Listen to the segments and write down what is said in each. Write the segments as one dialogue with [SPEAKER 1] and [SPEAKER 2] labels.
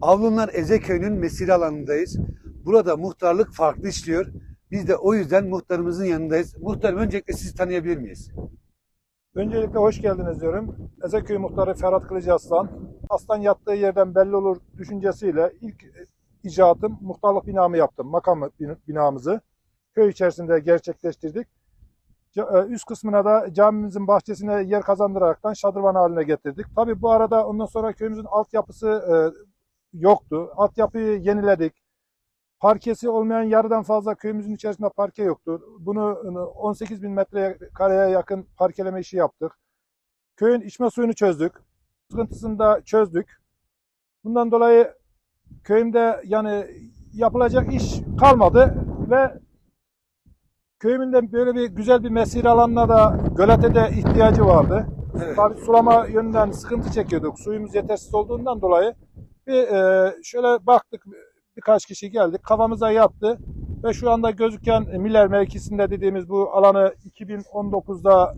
[SPEAKER 1] Avlunlar Ezeköy'ünün mesire alanındayız. Burada muhtarlık farklı işliyor. Biz de o yüzden muhtarımızın yanındayız. Muhtarım öncelikle sizi tanıyabilir miyiz?
[SPEAKER 2] Öncelikle hoş geldiniz diyorum. Ezeköy Muhtarı Ferhat Kılıcı Aslan. Aslan yattığı yerden belli olur düşüncesiyle ilk icatım muhtarlık binamı yaptım. Makam bin- binamızı köy içerisinde gerçekleştirdik. E, Üst kısmına da camimizin bahçesine yer kazandıraraktan şadırvan haline getirdik. Tabii bu arada ondan sonra köyümüzün altyapısı e, yoktu. Altyapıyı yeniledik. Parkesi olmayan yarıdan fazla köyümüzün içerisinde parke yoktu. Bunu e, 18 bin metrekareye yakın parkeleme işi yaptık. Köyün içme suyunu çözdük. Sıkıntısını da çözdük. Bundan dolayı köyümde yani yapılacak iş kalmadı ve köyümün de böyle bir güzel bir mesire alanına da gölete de ihtiyacı vardı.
[SPEAKER 1] Evet.
[SPEAKER 2] Tabii sulama yönünden sıkıntı çekiyorduk. Suyumuz yetersiz olduğundan dolayı bir e, şöyle baktık birkaç kişi geldik. Kafamıza yattı ve şu anda gözüken Miller mevkisinde dediğimiz bu alanı 2019'da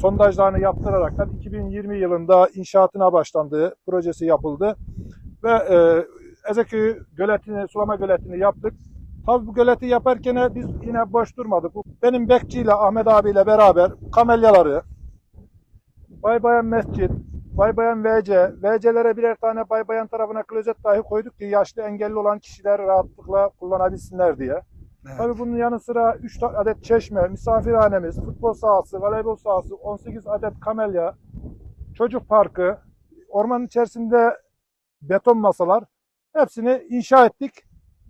[SPEAKER 2] sondajlarını yaptıraraktan 2020 yılında inşaatına başlandığı projesi yapıldı ve e, Ezeköy göletini, sulama göletini yaptık. Tabii bu göleti yaparken biz yine boş durmadık. Benim bekçiyle Ahmet abiyle beraber kamelyaları, Baybayan Mescit, Baybayan VC, VC'lere birer tane Baybayan tarafına klozet dahi koyduk ki yaşlı engelli olan kişiler rahatlıkla kullanabilsinler diye.
[SPEAKER 1] Evet.
[SPEAKER 2] Tabii bunun yanı sıra 3 adet çeşme, misafirhanemiz, futbol sahası, voleybol sahası, 18 adet kamelya, çocuk parkı, ormanın içerisinde beton masalar hepsini inşa ettik.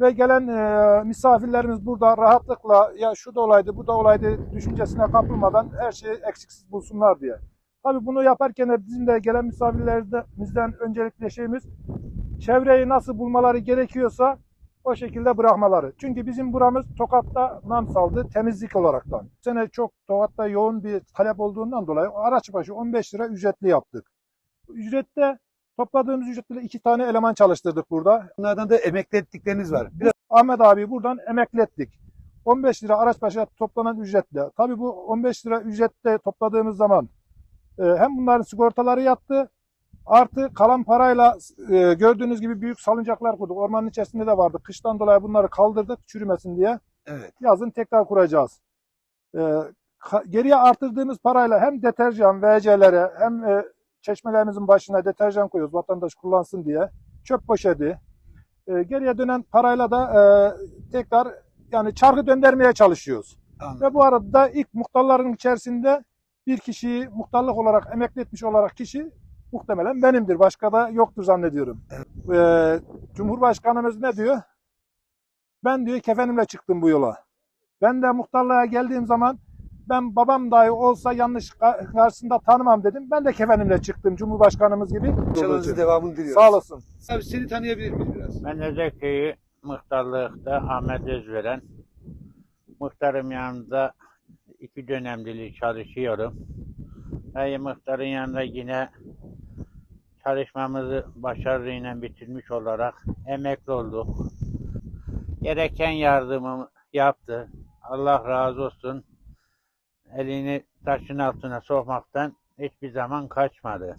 [SPEAKER 2] Ve gelen e, misafirlerimiz burada rahatlıkla ya şu da olaydı bu da olaydı düşüncesine kapılmadan her şeyi eksiksiz bulsunlar diye. Tabii bunu yaparken de bizim de gelen misafirlerimizden öncelikle şeyimiz çevreyi nasıl bulmaları gerekiyorsa o şekilde bırakmaları. Çünkü bizim buramız Tokat'ta nam saldı temizlik olaraktan. Bu sene çok Tokat'ta yoğun bir talep olduğundan dolayı araç başı 15 lira ücretli yaptık. Ücrette topladığımız ücretle iki tane eleman çalıştırdık burada.
[SPEAKER 1] Bunlardan da emekli ettikleriniz var. Biraz
[SPEAKER 2] Ahmet abi buradan emekli ettik. 15 lira araç başı toplanan ücretle. Tabii bu 15 lira ücrette topladığımız zaman e, hem bunların sigortaları yattı artı kalan parayla e, gördüğünüz gibi büyük salıncaklar kurduk. Ormanın içerisinde de vardı. Kıştan dolayı bunları kaldırdık çürümesin diye.
[SPEAKER 1] evet.
[SPEAKER 2] Yazın tekrar kuracağız. E, ka- geriye artırdığımız parayla hem deterjan, VC'lere hem e, çeşmelerimizin başına deterjan koyuyoruz vatandaş kullansın diye. Çöp poşeti. E, geriye dönen parayla da e, tekrar yani çarkı döndürmeye çalışıyoruz.
[SPEAKER 1] Anladım.
[SPEAKER 2] Ve bu arada da ilk muhtarların içerisinde bir kişiyi muhtarlık olarak emekli etmiş olarak kişi muhtemelen benimdir. Başka da yoktur zannediyorum. Ee, Cumhurbaşkanımız ne diyor? Ben diyor kefenimle çıktım bu yola. Ben de muhtarlığa geldiğim zaman ben babam dahi olsa yanlış ka- karşısında tanımam dedim. Ben de kefenimle çıktım Cumhurbaşkanımız gibi.
[SPEAKER 1] Başarınızın devamını diliyoruz.
[SPEAKER 2] Sağ olasın.
[SPEAKER 1] Abi seni tanıyabilir miyiz biraz?
[SPEAKER 3] Ben Ezeköy muhtarlıkta Ahmet Özveren. Muhtarım yanında iki dönemdir çalışıyorum. Ve muhtarın yanında yine çalışmamızı başarıyla bitirmiş olarak emekli olduk. Gereken yardımımı yaptı. Allah razı olsun. Elini taşın altına sokmaktan hiçbir zaman kaçmadı.